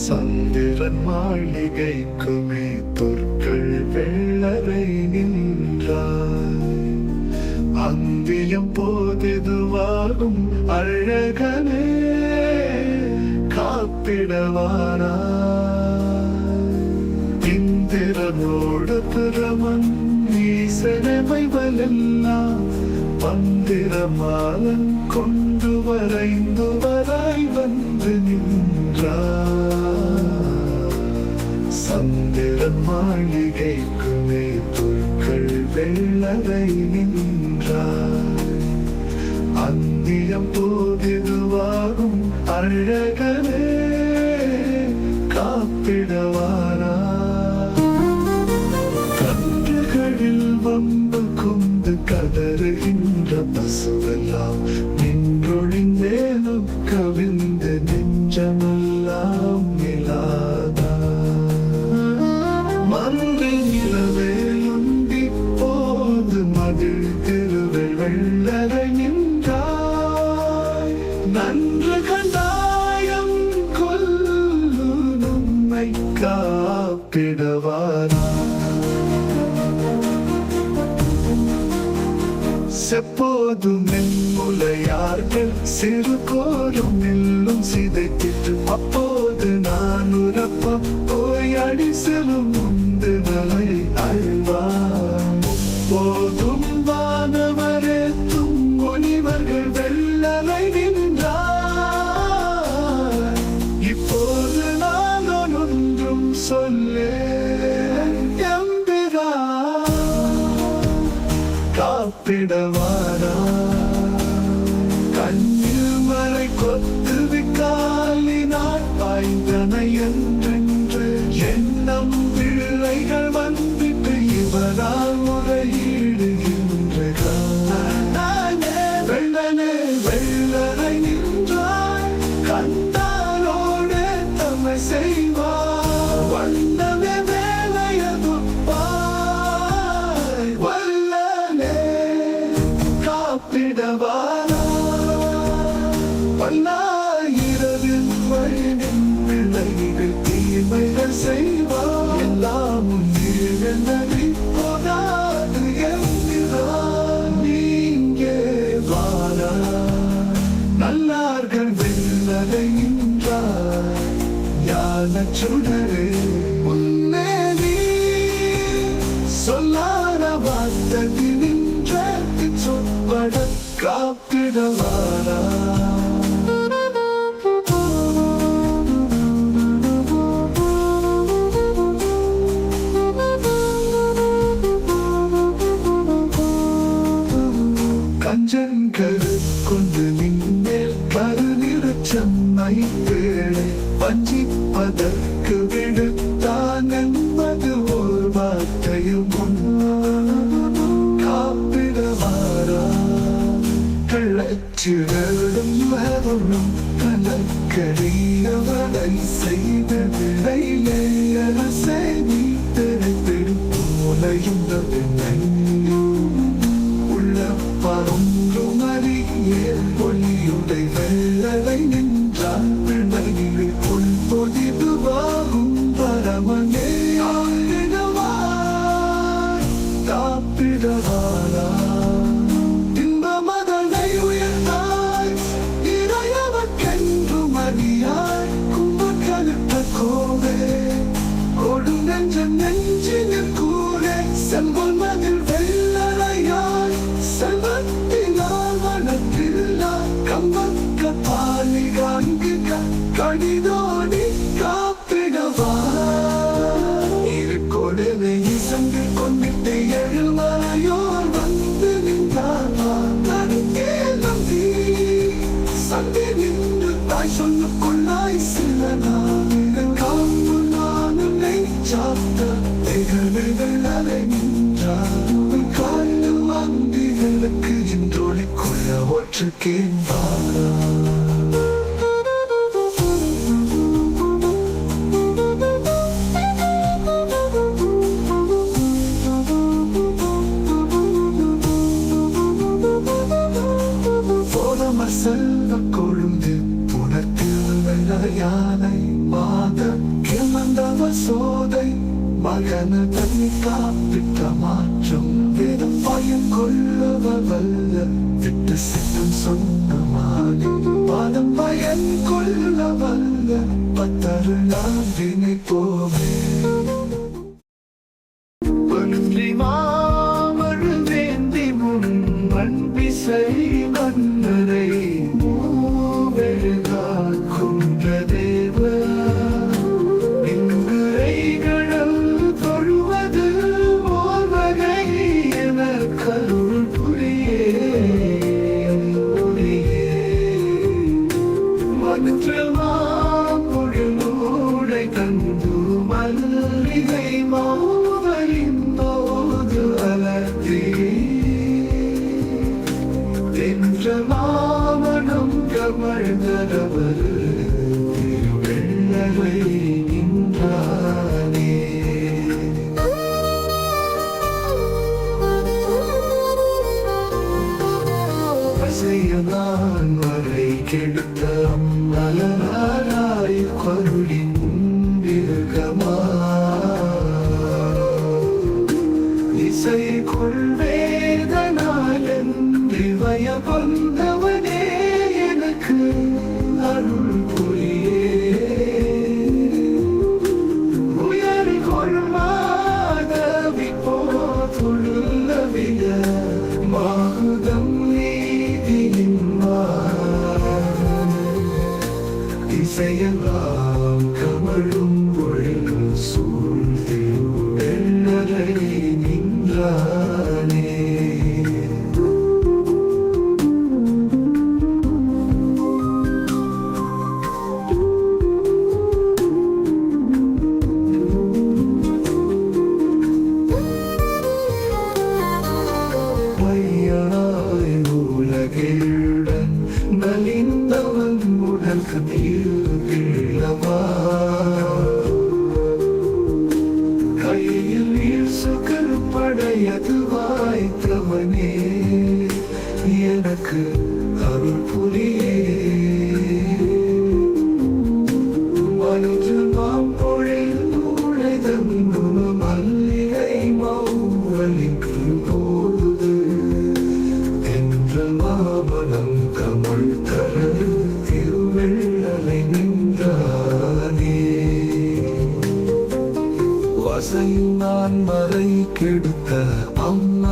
சந்திரன் மாளிகைக்குமே தொற்கள் வெள்ளரை நின்றார் அந்தியம் போதிதுவாகும் அழகனே காப்பிடவாரா இந்திரனோடு பிரமன் நீ செலவைவலெல்லாம் பந்திரமாலன் மாளிகைக்கு மேற்கொள்கள் வெள்ளவை நின்றார் அந்திய போதிதுவாகும் அழகவே காப்பிடவாரா கன்றுகளில் வம்பு கொண்டு கதறுகின்ற பசுவெல்லாம் நின்றொழிந்தேனும் கவிழ்ந்து நெஞ்சமெல்லாம் சிறு கோலும் நெல்லும் சிதைத்திட்டு சாய்ந்தனையன் மகிமைகள் செய்வார் எல்லாமும் நிற்போதாது என்கிறார் நீங்கே வாரா நல்லார்கள் வெள்ளதை நின்றார் ஞான சுடரே தீயவனை செய்த விளையிலே அரசை நீ தெரித்தெடுப்போலையுள்ளது உள்ள பரொன்றும் அறிய ஒளியுடை வெள்ளவை இருக்கேன் செல்வ கொழுந்து புனத்தில் யானை மாத கிழந்தவ சோதை மகன தன்னை காப்பிட்டமான் மாற்றும் வேதம் பயம் கொள்ளுவ வல்ல விட்டு சித்தம் சொன்ன மாறி பாதம் பயம் கொள்ள வல்ல பத்தருளாம் வினை போவே.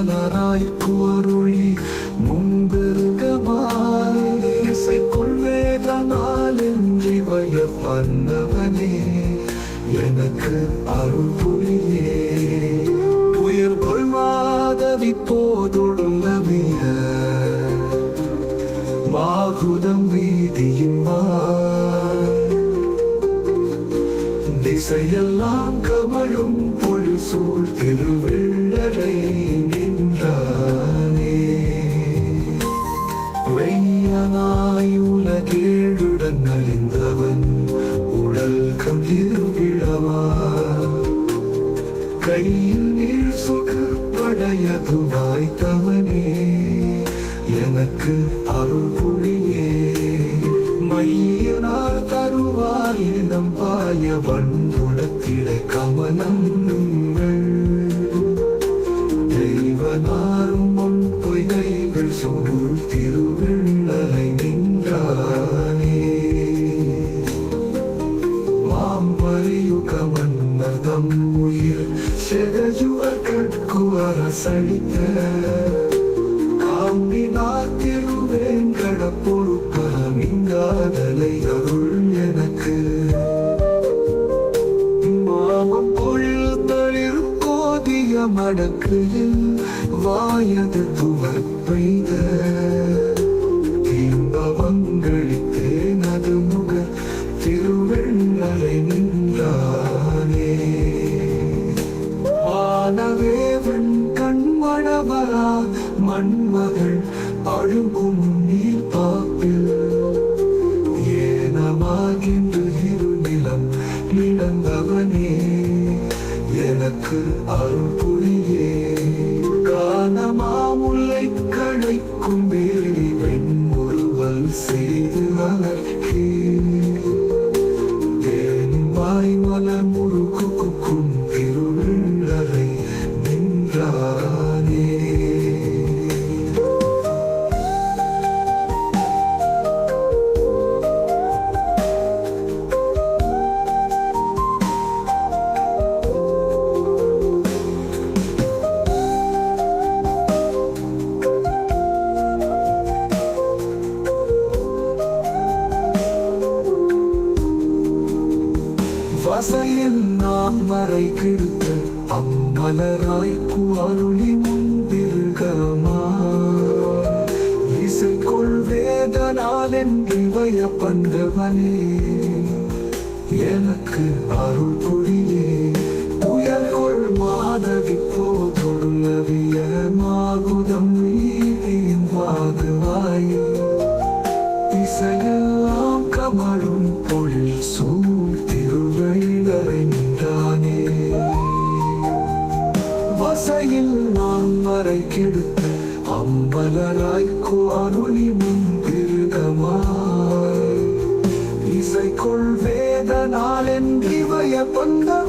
ஞானராய் கூருளி முன்பிருகமாய் இசைக்குள்வேதனாலின்றி வய பண்ணவனே எனக்கு அருள் புரியே. கண்ணறிந்தவன் உடல் கதிரும் விழவா கையில் நீர் சுகப்படையது வாய்த்தவனே எனக்கு அருள் புரியே. மையினால் தருவாய் நம்பாய வன்புடத்திட கமனம் தெய்வனாரும் பொய்கைகள் சொல் ಸಹಿತ காம்பினாத்திருவேங்கட பொறுப்பலம் இங்காதலை அருள் எனக்கு. மாமம் பொழில் தளிர் கோதிய மடக்கு வாயது துவர் பெய்த you. வசையில் நாம் மறை கிருத்த அம்மலராய் குவாருளி முந்திருகமா? இசைக்குள் வேதனால் என்று பயப்பந்தவனே எனக்கு அருள் புரியே. புயல்கொள் மாதவி போதுள்ளவிய மாகுதம் நீதியின் வாகுவாயே இசையெல்லாம் கமழும் பொழில் சூழ்த்தி திருவழிகளை நின்றானே வசையில் நான் மறை கெடுத்த அம்பலராய்க்கு அருளி முன்பிருகமாய் இசைக்குள் வேதனால் என்றிவய கொண்டவனே